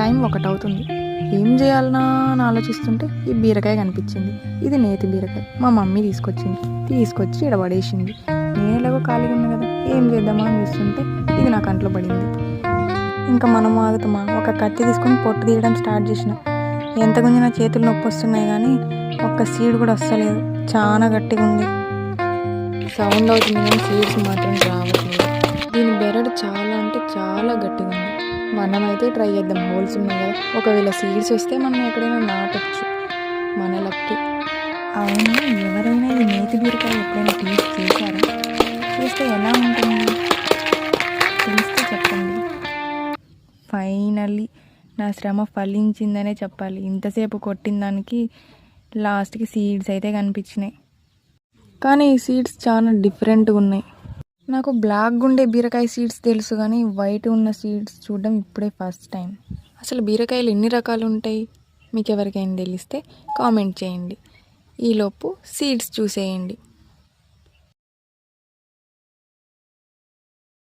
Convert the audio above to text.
Time ఒకటి అవుతుంది ఏం చేయాలనా అని ఆలోచిస్తుంటే ఈ బీరకాయ కనిపించింది. ఇది నేతి బీరకాయ. మా మమ్మీ తీసుకొచ్చింది. తీసుకొచ్చి ఈడ పడేసింది నేను ఎలాగో ఖాళీగా ఉన్నా కదా ఏం చేద్దామా అని చూస్తుంటే ఇది నా కంట్లో పడింది. ఇంకా మనం ఆగుతామా? ఒక కత్తి తీసుకొని పొట్టు తీయడం స్టార్ట్ చేసిన. ఎంత గుంజినా చేతులు నొప్పి వస్తున్నాయి కానీ ఒక్క సీడ్ కూడా వస్తలేదు. చాలా గట్టిగా ఉంది. సౌండ్ అవుతుంది కానీ సీడ్స్ మాత్రం రావట్లేదు దీని బెరడు చాలా అంటే చాలా గట్టిగా ఉంది. మనమైతే ట్రై చేద్దాం. హోల్స్ ఉన్నాయి కదా. ఒకవేళ సీడ్స్ వస్తే మనం ఎక్కడైనా నాటచ్చు. మన లక్కి. అవును ఎవరైనా ఈ నేతి బీరకాయ ఎప్పుడైనా టేస్ట్ చేశారా? చేస్తే ఎలా ఉంటుంది? తెలిస్తే చెప్పండి. ఫైనల్లీ నా శ్రమ ఫలించిందనే చెప్పాలి. ఇంతసేపు కొట్టిన దానికి లాస్ట్కి సీడ్స్ అయితే కనిపించినాయి. కానీ ఈ సీడ్స్ చాలా డిఫరెంట్గా ఉన్నాయి. నాకు బ్లాక్ ఉండే బీరకాయ సీడ్స్ తెలుసు కానీ వైట్ ఉన్న సీడ్స్ చూడడం ఇప్పుడే ఫస్ట్ టైం అసలు బీరకాయలు ఎన్ని రకాలు ఉంటాయి మీకు ఎవరికైనా తెలిస్తే కామెంట్ చేయండి. ఈలోపు సీడ్స్ చూసేయండి.